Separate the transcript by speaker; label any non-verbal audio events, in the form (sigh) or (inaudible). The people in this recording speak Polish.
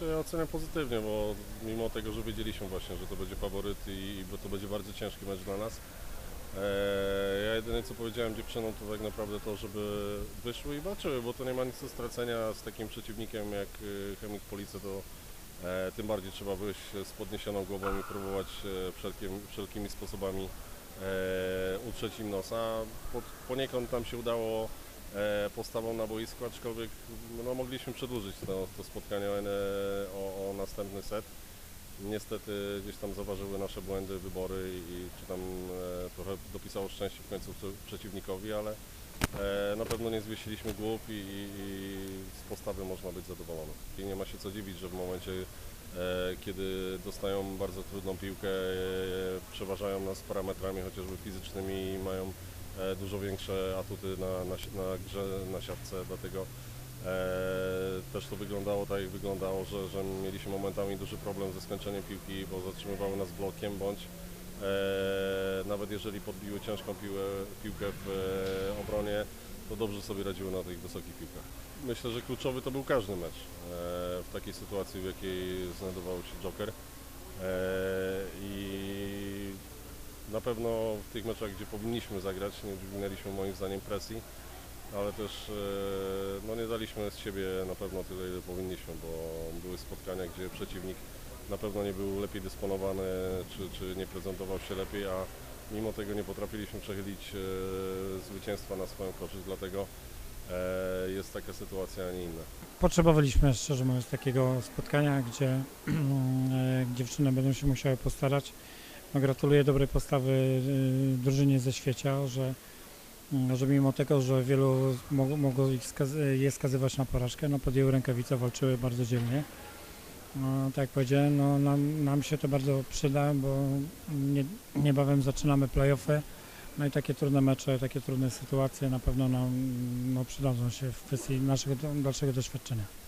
Speaker 1: Znaczy oceniam pozytywnie, bo mimo tego, że wiedzieliśmy właśnie, że to będzie faworyt i, i to będzie bardzo ciężki mecz dla nas. E, ja jedyne co powiedziałem dziewczynom to tak naprawdę to, żeby wyszły i walczyły, bo to nie ma nic do stracenia z takim przeciwnikiem jak y, Chemik Police, to e, tym bardziej trzeba wyjść z podniesioną głową i próbować e, wszelkim, wszelkimi sposobami e, utrzeć im nosa. Po, poniekąd nam się udało postawą na boisku, aczkolwiek no, mogliśmy przedłużyć to, to spotkanie o, o, o następny set. Niestety gdzieś tam zaważyły nasze błędy, wybory i czy tam e, trochę dopisało szczęście w końcu prze- przeciwnikowi, ale e, na pewno nie zwiesiliśmy głów i, i, i z postawy można być zadowolonym. I nie ma się co dziwić, że w momencie, e, kiedy dostają bardzo trudną piłkę, e, przeważają nas parametrami chociażby fizycznymi i mają e, dużo większe atuty na, na, na grze na siatce, dlatego e, też to wyglądało tak, jak wyglądało, że, że mieliśmy momentami duży problem ze skończeniem piłki, bo zatrzymywały nas blokiem, bądź e, nawet jeżeli podbiły ciężką piłę, piłkę w e, obronie, to dobrze sobie radziły na tych wysokich piłkach. Myślę, że kluczowy to był każdy mecz e, w takiej sytuacji, w jakiej znajdował się Joker. E, I na pewno w tych meczach, gdzie powinniśmy zagrać, nie udźwignęliśmy moim zdaniem presji, ale też e, no, nie daliśmy z siebie na pewno tyle, ile powinniśmy, bo były spotkania, gdzie przeciwnik na pewno nie był lepiej dysponowany, czy, czy nie prezentował się lepiej, a mimo tego nie potrafiliśmy przechylić e, zwycięstwa na swoją korzyść, dlatego e, jest taka sytuacja, a nie inna.
Speaker 2: Potrzebowaliśmy, szczerze mówiąc, takiego spotkania, gdzie (clears throat) dziewczyny będą się musiały postarać. No, gratuluję dobrej postawy e, drużynie ze świecia, że, mm, że mimo tego, że wielu mogło, je skazywać na porażkę, no podjęły rękawice, walczyły bardzo dzielnie. No, tak jak powiedziałem, no, nam, nam się to bardzo przyda, bo nie, niebawem zaczynamy playoffy. No i takie trudne mecze, takie trudne sytuacje na pewno nam no, przydadzą się w kwestii naszego dalszego doświadczenia.